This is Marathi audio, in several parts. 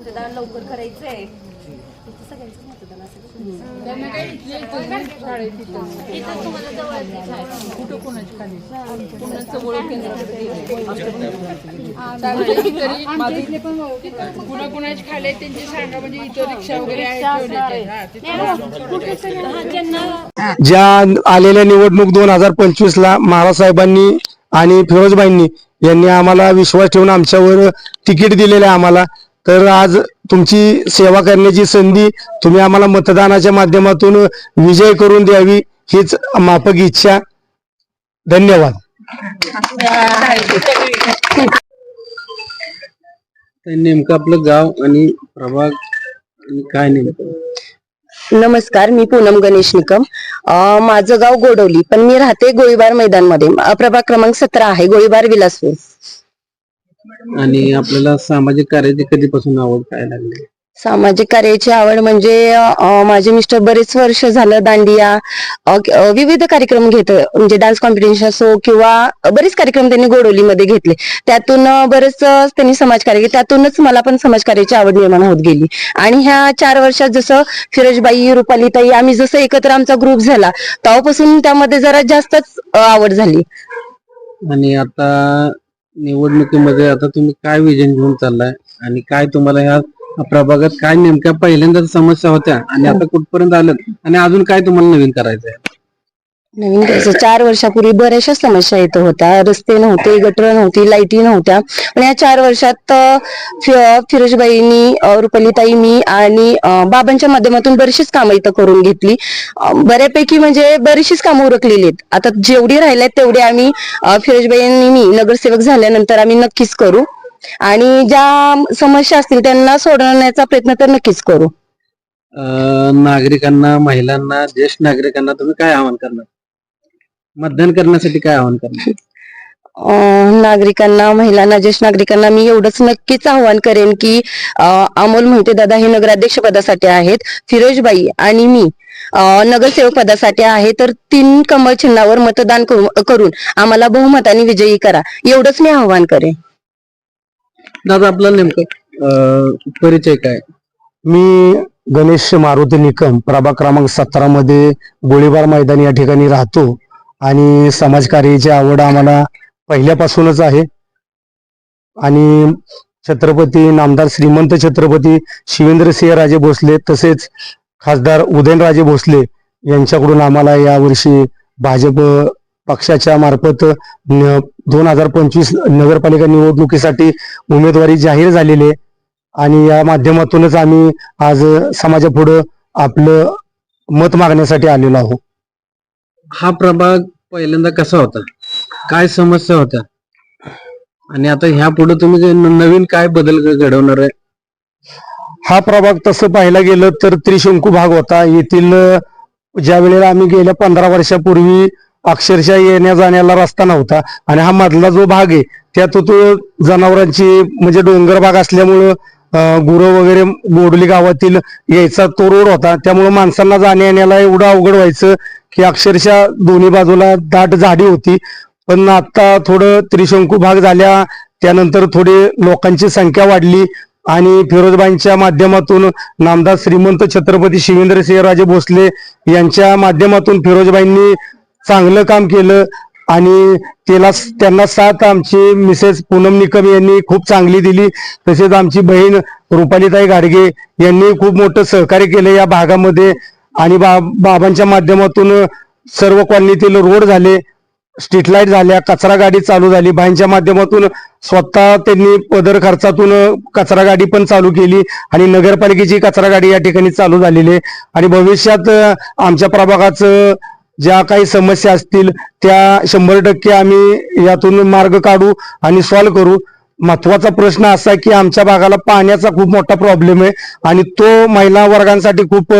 मतदान लवकर करायचंय. इथं सगळ्यांचं मतदान असेल. कुठं कोणाची खाली? कोणाचं ओळख तरी कुणा कुणाची खाली त्यांची सांगा म्हणजे इथं रिक्षा वगैरे आहे ठेवण्याचे. हा, तिथं ज्या आलेल्या निवडणूक दोन हजार पंचवीस ला महाराजसाहेबांनी आणि फिरोजबाईंनी यांनी आम्हाला विश्वास ठेवून आमच्यावर तिकीट दिलेलं आहे आम्हाला. तर आज तुमची सेवा करण्याची संधी तुम्ही आम्हाला मतदानाच्या माध्यमातून विजय करून द्यावी हीच माफक इच्छा. धन्यवाद. नेमकं आपलं गाव आणि प्रभाग काय नेमकं? नमस्कार मी पूनम गणेश निकम. अं, माझं गाव गोडवली पण मी राहते गोळीबार मैदानमध्ये. प्रभाग क्रमांक सतरा आहे गोळीबार विलासपूर. आणि आपल्याला सामाजिक कार्याची कधीपासून आवड काय लागली? सामाजिक कार्याची आवड म्हणजे माझे मिस्टर बरेच वर्ष झालं दांडिया विविध कार्यक्रम घेत म्हणजे डान्स कॉम्पिटिशन असो किंवा बरेच कार्यक्रम त्यांनी गोडवलीमध्ये घेतले. त्यातून बरेच त्यांनी समाजकार्य त्यातूनच मला पण समाजकार्याची आवड निर्माण होत गेली. आणि ह्या चार वर्षात जसं फिरोजबाई रुपालीताई आम्ही जसं एकत्र आमचा ग्रुप झाला तेव्हापासून त्यामध्ये जरा जास्तच आवड झाली. आणि आता निवडणुकीमध्ये आता तुम्ही काय विजन घेऊन चाललाय? आणि काय तुम्हाला ह्या प्रभागात काय नेमक्या पहिल्यांदा समस्या होत्या आणि आता कुठपर्यंत आलं आणि अजून काय तुम्हाला नवीन करायचंय? नवीन घ्यायचं चार वर्षापूर्वी बऱ्याचशा समस्या येत होत्या. रस्ते नव्हते गटर नव्हती लाईटी नव्हत्या. पण या चार वर्षात फिरोजबाईंनी रुपालीताई मी आणि बाबांच्या माध्यमातून बरीचशीच कामं इथं करून घेतली. बऱ्यापैकी म्हणजे बरीचशीच कामं उरकलेली आहेत. आता जेवढी राहिल्यात तेवढी आम्ही फिरोजबाईंनी मी नगरसेवक झाल्यानंतर आम्ही नक्कीच करू. आणि ज्या समस्या असतील त्यांना सोडवण्याचा प्रयत्न तर नक्कीच करू. नागरिकांना महिलांना ज्येष्ठ नागरिकांना तुम्ही काय आवाहन करणार? मतदान करण्यासाठी काय आवाहन करणार? अं, नागरिकांना महिलांना ज्येष्ठ नागरिकांना मी एवढंच नक्कीच आवाहन करेन की अं, अमोल मोहिते दादा हे नगराध्यक्ष पदासाठी आहेत फिरोजबाई आणि मी अं, नगरसेवक पदासाठी आहे तर तीन कमळ चिन्हावर मतदान करू- करून आम्हाला बहुमताने विजयी करा. एवढंच मी आवाहन करेन. दादा आपला नेमकं अं, परिचय काय? मी गणेश मारुती निकम प्रभाग क्रमांक सतरा मध्ये गोळीबार मैदान या ठिकाणी राहतो. आणि समाजकार्याची आवड आम्हाला पहिल्यापासूनच आहे. आणि छत्रपती नामदार श्रीमंत छत्रपती शिवेंद्रसिंह राजे भोसले तसेच खासदार उदयनराजे भोसले यांच्याकडून आम्हाला यावर्षी भाजप पक्षाच्या मार्फत दोन हजार पंचवीस नगरपालिका निवडणुकीसाठी उमेदवारी जाहीर झालेली आहे. आणि या माध्यमातूनच आम्ही आज समाजापुढं आपलं मत मागण्यासाठी आलेलो आहोत. हा प्रभाग पहिल्यांदा कसा होता? काय समस्या होत्या? आणि आता ह्या पुढे तुम्ही नवीन काय बदल घडवणार आहे? हा प्रभाग तसं पाहायला गेलं तर त्रिशंकू भाग होता. येथील ज्या वेळेला आम्ही गेल्या पंधरा वर्षापूर्वी अक्षरशः येण्या जाण्याला रस्ता नव्हता आणि हा मधला जो भाग आहे त्यात तो जनावरांची म्हणजे डोंगर भाग असल्यामुळं गुरं वगैरे गोडली गावातील यायचा तो रोड होता. त्यामुळे माणसांना जाण्या येण्याला एवढं अवघड व्हायचं की अक्षरशः दोन्ही बाजूला दाट झाडी होती. पण आता थोडं त्रिशंकू भाग झाल्या. त्यानंतर थोडी लोकांची संख्या वाढली आणि फिरोजबाईंच्या माध्यमातून नामदार श्रीमंत छत्रपती शिवेंद्रसिंहराजे भोसले यांच्या माध्यमातून फिरोजबाईंनी चांगलं काम केलं. आणि त्याला त्यांना साथ आमची मिसेस पूनम निकम यांनी खूप चांगली दिली. तसेच आमची बहीण रुपालीताई गाडगे यांनी खूप मोठं सहकार्य केलं या भागामध्ये. आणि बा बाबांच्या माध्यमातून सर्व कॉलनीतील रोड झाले स्ट्रीट लाइट झाल्या कचरा गाडी चालू झाली. बाईंच्या माध्यमातून स्वतः त्यांनी पदर खर्चातून कचरा गाडी पण चालू केली आणि नगरपालिकेची कचरा गाडी या ठिकाणी चालू झालेली आहे. आणि भविष्यात आमच्या प्रभागाचं ज्या काही समस्या असतील त्या शंभर टक्के आम्ही यातून मार्ग काढू आणि सॉल्व्ह करू. महत्त्वाचा प्रश्न असा आहे की आमच्या भागाला पाण्याचा खूप मोठा प्रॉब्लेम आहे आणि तो महिला वर्गांसाठी खूप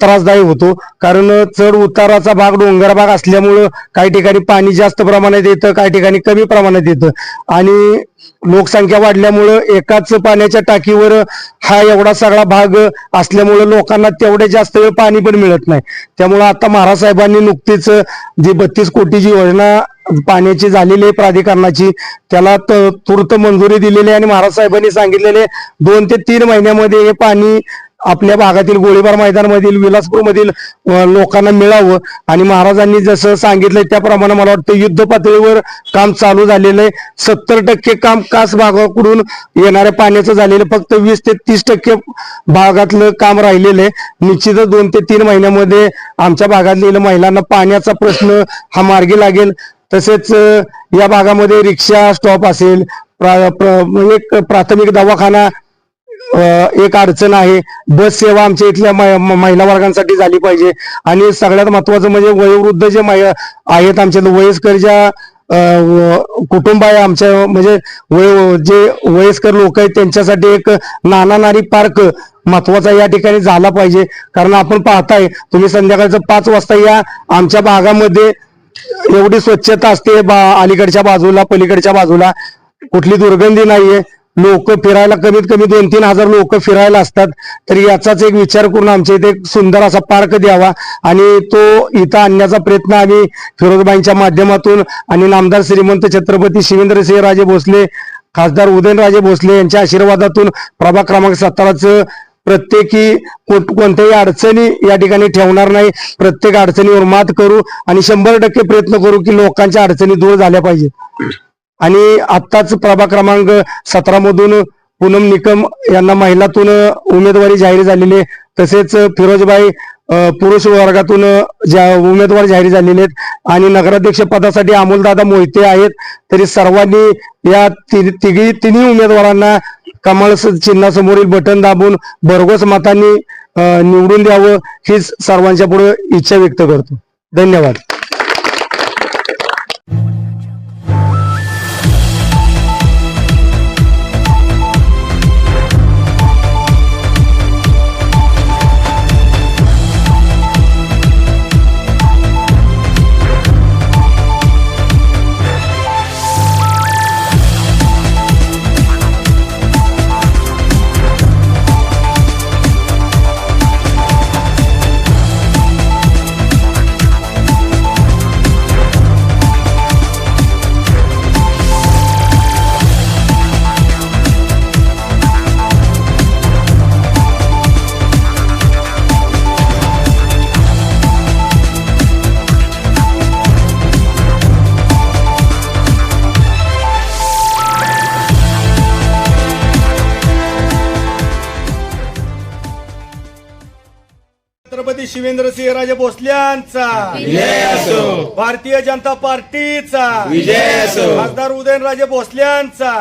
त्रासदायी होतो. कारण चढ उताराचा भाग डोंगर भाग असल्यामुळं काही ठिकाणी पाणी जास्त प्रमाणात येतं काही ठिकाणी कमी प्रमाणात येतं. आणि लोकसंख्या वाढल्यामुळं एकाच पाण्याच्या टाकीवर हा एवढा सगळा भाग असल्यामुळं लोकांना तेवढे जास्त वेळ पाणी पण मिळत नाही. त्यामुळं आता महाराज साहेबांनी नुकतीच जी बत्तीस कोटीची योजना पाण्याची झालेली आहे प्राधिकरणाची त्याला त- तूर्त मंजुरी दिलेली आहे आणि महाराज साहेबांनी सांगितलेले दोन ते तीन महिन्यामध्ये हे पाणी आपल्या भागातील गोळीबार मैदानमधील विलासपूर मधील लोकांना मिळावं. आणि महाराजांनी जसं सांगितलंय त्याप्रमाणे मला वाटतं युद्ध पातळीवर काम चालू झालेलं आहे. सत्तर टक्के काम कास भागाकडून येणाऱ्या पाण्याचं झालेलं फक्त वीस ते तीस टक्के भागातलं काम राहिलेलं आहे. निश्चितच दोन ते तीन महिन्यामध्ये आमच्या भागातील महिलांना पाण्याचा प्रश्न हा मार्गी लागेल. तसेच या भागामध्ये रिक्षा स्टॉप असेल प्रा- प्र- म्हणजे एक प्राथमिक दवाखाना एक अडचण आहे. बस सेवा आमच्या इथल्या मै- म- महिला वर्गांसाठी झाली पाहिजे. आणि सगळ्यात महत्वाचं म्हणजे वयोवृद्ध जे आहेत आमच्या वयस्कर ज्या कुटुंब आहे आमच्या म्हणजे वय जे वयस्कर लोक आहेत त्यांच्यासाठी एक नाना नारी पार्क महत्त्वाचा या ठिकाणी झाला पाहिजे. कारण आपण पाहताय तुम्ही संध्याकाळचं पाच वाजता या आमच्या भागामध्ये एवढी स्वच्छता असते बा अलीकडच्या बाजूला पलीकडच्या बाजूला. कुठली दुर्गंधी नाहीये. लोक फिरायला कमीत कमी दोन तीन हजार लोक फिरायला असतात. तर याचाच एक विचार करून आमच्या इथे एक सुंदर असा पार्क द्यावा. आणि तो इथं आणण्याचा प्रयत्न आम्ही फिरोजबाईंच्या माध्यमातून आणि नामदार श्रीमंत छत्रपती शिवेंद्रसिंह राजे भोसले खासदार उदयनराजे भोसले यांच्या आशीर्वादातून प्रभाग क्रमांक सत्तराचं प्रत्येकी कोण- कोणत्याही अडचणी या ठिकाणी ठेवणार नाही. प्रत्येक अडचणीवर मात करू आणि शंभर टक्के प्रयत्न करू की लोकांच्या अडचणी दूर झाल्या पाहिजेत. आणि आत्ताच प्रभा क्रमांक सतरा मधून पूनम निकम यांना महिलातून उमेदवारी जाहीर झालेली आहे. तसेच फिरोजबाई पुरुष वर्गातून ज्या उमेदवार जाहीर झालेले आहेत आणि नगराध्यक्ष पदासाठी अमोलदादा मोहिते आहेत. तरी सर्वांनी या तिघी तिन्ही उमेदवारांना कमळ स- चिन्हासमोरील बटन दाबून भरघोस मतांनी निवडून द्यावं हीच सर्वांच्या पुढे इच्छा व्यक्त करतो. धन्यवाद. छत्रपती शिवेंद्रसिंह राजे भोसल्यांचा. भारतीय जनता पार्टीचा. खासदार उदयनराजे भोसल्यांचा.